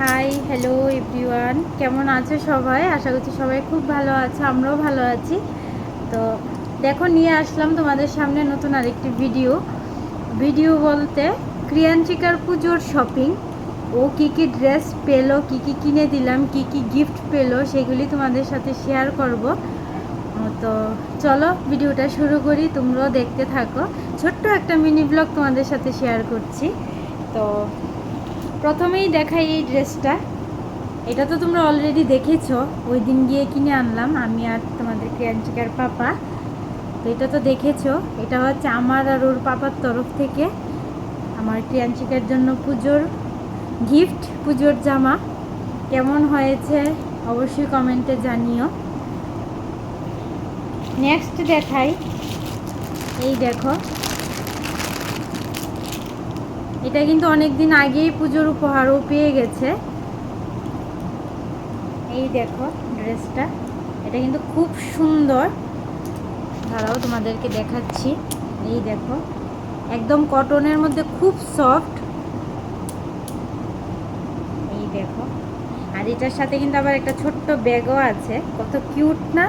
Hi hello everyone কেমন আছো সবাই? আশা করছি সবাই খুব ভালো আছে, আমরাও ভালো আছি। তো দেখো, নিয়ে আসলাম তোমাদের সামনে নতুন আরেকটি ভিডিও ভিডিও বলতে ক্রিয়াঞ্চিকার পুজোর শপিং ও কি কি ড্রেস পেল, কি কি কিনে দিলাম, কি কি গিফট পেল, সেগুলি তোমাদের সাথে শেয়ার করব। তো চলো ভিডিওটা শুরু করি, তোমরাও দেখতে থাকো। ছোট্ট একটা মিনি ব্লগ তোমাদের সাথে শেয়ার করছি। তো প্রথমেই দেখাই এই ড্রেসটা। এটা তো তোমরা অলরেডি দেখেছ। ওই দিন গিয়ে কিনে আনলাম। আমি আর তোমাদের ক্রিয়াঞ্চিকার পাপা। তো এটা তো দেখেছ। এটা হচ্ছে আমার আর ওর পাপার তরফ থেকে আমার ক্রিয়াঞ্চিকার জন্য পুজোর গিফট পুজোর জামা। কেমন হয়েছে অবশ্যই কমেন্টে জানিও। নেক্সট দেখাই। এই দেখো এটা কিন্তু অনেক দিন আগেই পুজোর উপহারও পেয়ে গেছে। এই দেখো ড্রেসটা, এটা কিন্তু খুব সুন্দর। দাঁড়াও, তোমাদেরকে দেখাচ্ছি। এই দেখো, একদম কটনের মধ্যে খুব সফট। এই দেখো, আর এটার সাথে কিন্তু আবার একটা ছোট্ট ব্যাগও আছে। কত কিউট না?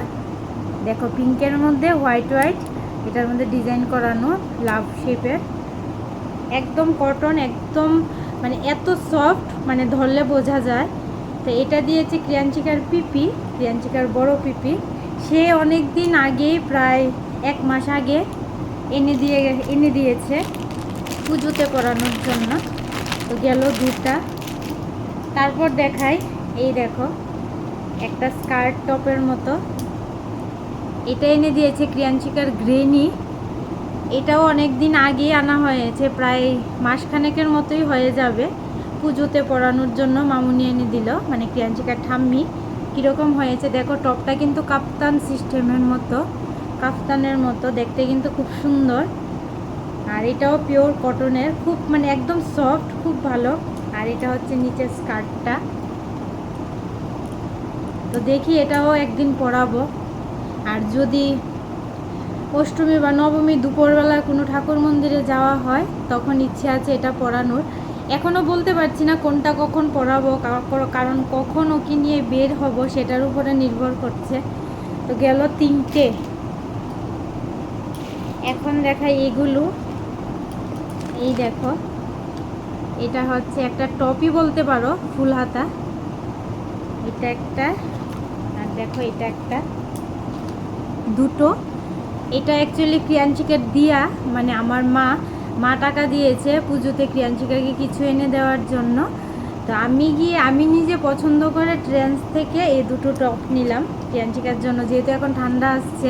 দেখো, পিঙ্কের মধ্যে হোয়াইট হোয়াইট, এটার মধ্যে ডিজাইন করানো লাভ শেপের। একদম কটন একদম মানে এত সফট মানে ধরলে বোঝা যায়। তো এটা দিয়েছে ক্রিয়াঞ্চিকার পিপি ক্রিয়াঞ্চিকার বড় পিপি। সে অনেক দিন আগেই প্রায় এক মাস আগে এনে দিয়ে, এনে দিয়েছে পুজোতে পরানোর জন্য। তো গেল দুটা। তারপর দেখাই, এই দেখো, একটা স্কার্ট টপের মতো। এটা এনে দিয়েছে ক্রিয়াঞ্চিকার গ্রেনি এটাও অনেক দিন আগে আনা হয়েছে, প্রায় মাসখানেকের মতোই হয়ে যাবে। পুজোতে পরানোর জন্য মামুনি এনে দিল মানে ক্রিয়াঞ্চিকার ঠাম্মি। কীরকম হয়েছে দেখো, টপটা কিন্তু কাপ্তান সিস্টেমের মতো, কাফতানের মতো, দেখতে কিন্তু খুব সুন্দর। আর এটাও পিওর কটনের, খুব মানে একদম সফট, খুব ভালো। আর এটা হচ্ছে নিচের স্কার্টটা। তো দেখি এটাও একদিন পরাবো। আর যদি অষ্টমী বা নবমী দুপুরবেলা কোনো ঠাকুর মন্দিরে যাওয়া হয়, তখন ইচ্ছে আছে এটা পরানোর এখনও বলতে পারছি না কোনটা কখন পরাবো কারণ কখন ওকে নিয়ে বের হব সেটার উপরে নির্ভর করছে। তো গেল তিনটে। এখন দেখাই এগুলো। এই দেখো। এটা হচ্ছে একটা টপই বলতে পারো, ফুল হাতা। এটা একটা, আর দেখো এটা একটা। দুটো। এটা অ্যাকচুয়ালি ক্রিয়াঞ্চিকার দিয়া মানে আমার মা মা টাকা দিয়েছে পুজোতে ক্রিয়াঞ্চিকাকে কিছু এনে দেওয়ার জন্য। তো আমি গিয়ে, আমি নিজে পছন্দ করে ট্রেন্স থেকে এই দুটো টপ নিলাম ক্রিয়াঞ্চিকার জন্য। যেহেতু এখন ঠান্ডা আসছে,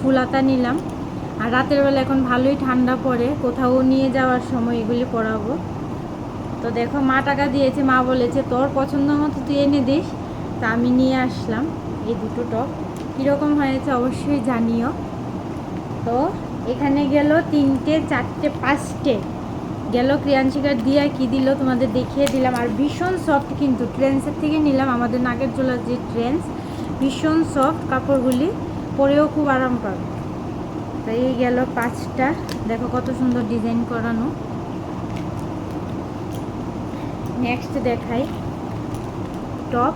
ফুলাতা নিলাম। আর রাতের বেলা এখন ভালোই ঠান্ডা পড়ে, কোথাও নিয়ে যাওয়ার সময় এগুলি পরাবো। তো দেখো, মা টাকা দিয়েছে, মা বলেছে, তোর পছন্দ মতো তুই এনে দিস। তা আমি নিয়ে আসলাম এই দুটো টপ কীরকম হয়েছে অবশ্যই জানিও। তো এখানে গেল তিনটে, চারটে, পাঁচটে। গেল ক্রিয়াঞ্চিকার দিয়া কি দিল তোমাদের দেখিয়ে দিলাম। আর ভীষণ সফট কিন্তু ট্রেন্সের থেকে নিলাম আমাদের নাগের জোলার যে ট্রেন্স ভীষণ সফট কাপড়গুলি পরেও খুব আরাম পাবে। তো এই গেল পাঁচটা। দেখো কত সুন্দর ডিজাইন করানো। নেক্সট দেখাই টপ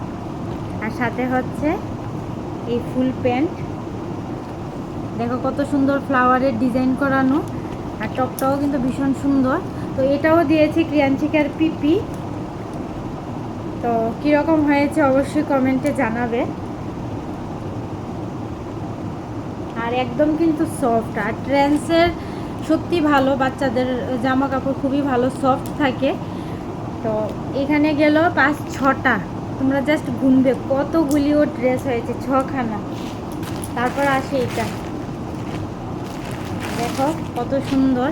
আর সাথে হচ্ছে এই ফুল প্যান্ট দেখো কত সুন্দর ফ্লাওয়ারের ডিজাইন করানো, আর টপটাও কিন্তু ভীষণ সুন্দর। তো এটাও দিয়েছি ক্রিয়াঞ্চিকার পিপি। তো কীরকম হয়েছে অবশ্যই কমেন্টে জানাবে। আর একদম কিন্তু সফট আর ট্রেন্সের সত্যি ভালো, বাচ্চাদের জামা কাপড় খুবই ভালো সফট থাকে। তো এখানে গেল পাঁচ ছটা। তোমরা জাস্ট গুনবে। কতগুলিও ড্রেস হয়েছে? ছখানা। তারপর আসে এটা দেখো কত সুন্দর।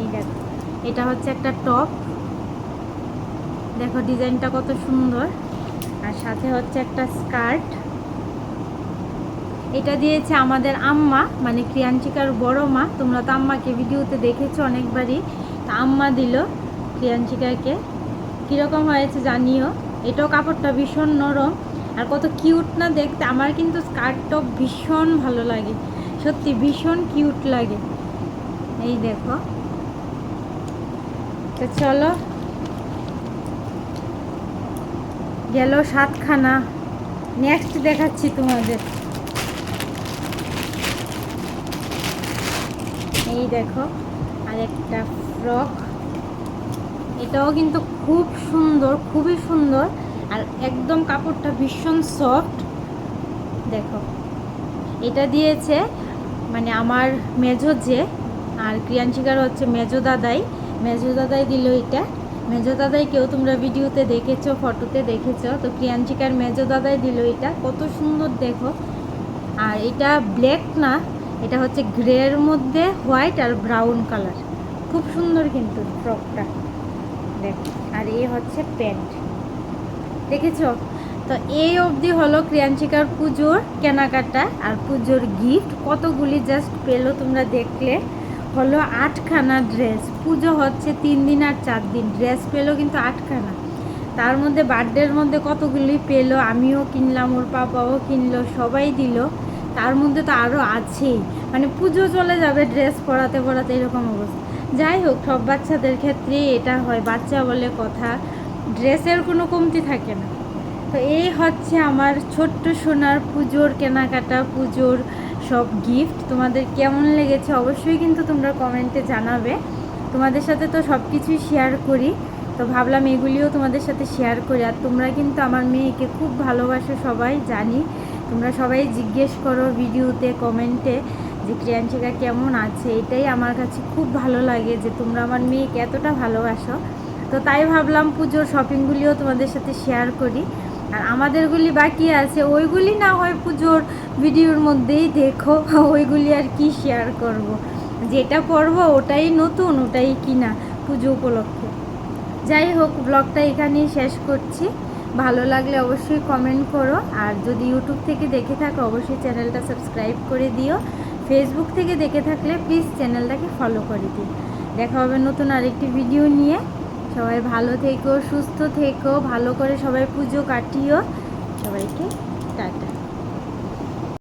এই দেখো, এটা হচ্ছে একটা টপ। দেখো ডিজাইনটা কত সুন্দর। আর সাথে হচ্ছে একটা স্কার্ট। এটা দিয়েছে আমাদের আম্মা মানে ক্রিয়াঞ্চিকার বড় মা। তোমরা তো আম্মাকে ভিডিওতে দেখেছ অনেকবারই। তা আম্মা দিল ক্রিয়াঞ্চিকাকে কীরকম হয়েছে জানিও? এটাও কাপড়টা ভীষণ নরম। আর কত কিউট না দেখতে। আমার কিন্তু স্কার্ট টপ ভীষণ ভালো লাগে। সত্যি ভীষণ কিউট লাগে। এই দেখো। তো চলো। গেল সাতখানা। নেক্সট দেখাচ্ছি তোমাদের। এই দেখো, আরেকটা ফ্রক এটাও কিন্তু খুব সুন্দর, খুবই সুন্দর। আর একদম কাপড়টা ভীষণ সফট দেখো, এটা দিয়েছে মানে আমার মেজো যে, আর ক্রিয়াঞ্চিকার হচ্ছে মেজো দাদাই। মেজো দাদাই দিল এটা। মেজো দাদাই কেউ তোমরা ভিডিওতে দেখেছ, ফটোতে দেখেছ। তো ক্রিয়াঞ্চিকার মেজো দাদাই দিল এটা। কত সুন্দর, দেখো। আর এটা ব্ল্যাক না, এটা হচ্ছে গ্রের মধ্যে হোয়াইট আর ব্রাউন কালার খুব সুন্দর কিন্তু ফ্রকটা দেখো, আর এ হচ্ছে প্যান্ট দেখেছ? তো এই অবধি হলো ক্রিয়াঞ্চিকার পুজোর কেনাকাটা আর পুজোর গিফট কতগুলি জাস্ট পেল তোমরা দেখলে। হলো আটখানা ড্রেস পুজো হচ্ছে তিন দিন আর চার দিন। ড্রেস পেল কিন্তু আটখানা। তার মধ্যে বার্থডের মধ্যে কতগুলি পেল? আমিও কিনলাম, ওর পাপাও কিনলো, সবাই দিল। তার মধ্যে তো আরও আছেই। মানে পুজো চলে যাবে ড্রেস পরাতে পরাতে এরকম অবস্থা। যাই হোক, সব বাচ্চাদের ক্ষেত্রে এটা হয়। বাচ্চা বলে কথা। ড্রেসের কোনো কমতি থাকে না। তো এই হচ্ছে আমার ছোট্ট সোনার পুজোর কেনাকাটা, পুজোর সব গিফট তোমাদের কেমন লেগেছে অবশ্যই কিন্তু তোমরা কমেন্টে জানাবে। তোমাদের সাথে তো সব কিছুই শেয়ার করি। তো ভাবলাম এগুলিও তোমাদের সাথে শেয়ার করি। আর তোমরা কিন্তু আমার মেয়েকে খুব ভালোবাসো, সবাই জানি। তোমরা সবাই জিজ্ঞেস করো ভিডিওতে কমেন্টে যে ক্রিয়াঞ্চিকা কেমন আছে। এটাই আমার কাছে খুব ভালো লাগে যে তোমরা আমার মেয়েকে এতটা ভালোবাসো। তো তাই ভাবলাম পুজোর শপিংগুলিও তোমাদের সাথে শেয়ার করি। আর আমাদেরগুলি বাকি আছে, ওইগুলি না হয় পুজোর ভিডিওর মধ্যেই দেখো, ওইগুলি আর কি শেয়ার করব। যেটা পরব ওটাই নতুন, ওটাই কিনা পুজো উপলক্ষে। যাই হোক ব্লগটা এখানেই শেষ করছি। ভালো লাগলে অবশ্যই কমেন্ট করো। আর যদি ইউটিউব থেকে দেখে থাকো, অবশ্যই চ্যানেলটা সাবস্ক্রাইব করে দিও। ফেসবুক থেকে দেখে থাকলে প্লিজ চ্যানেলটাকে ফলো করে দিও। দেখা হবে নতুন আরেকটি ভিডিও নিয়ে। সবাই ভালো থেকো সুস্থ থেকো ভালো করে সবাই পুজো কাটিও। সবাইকে টাটা।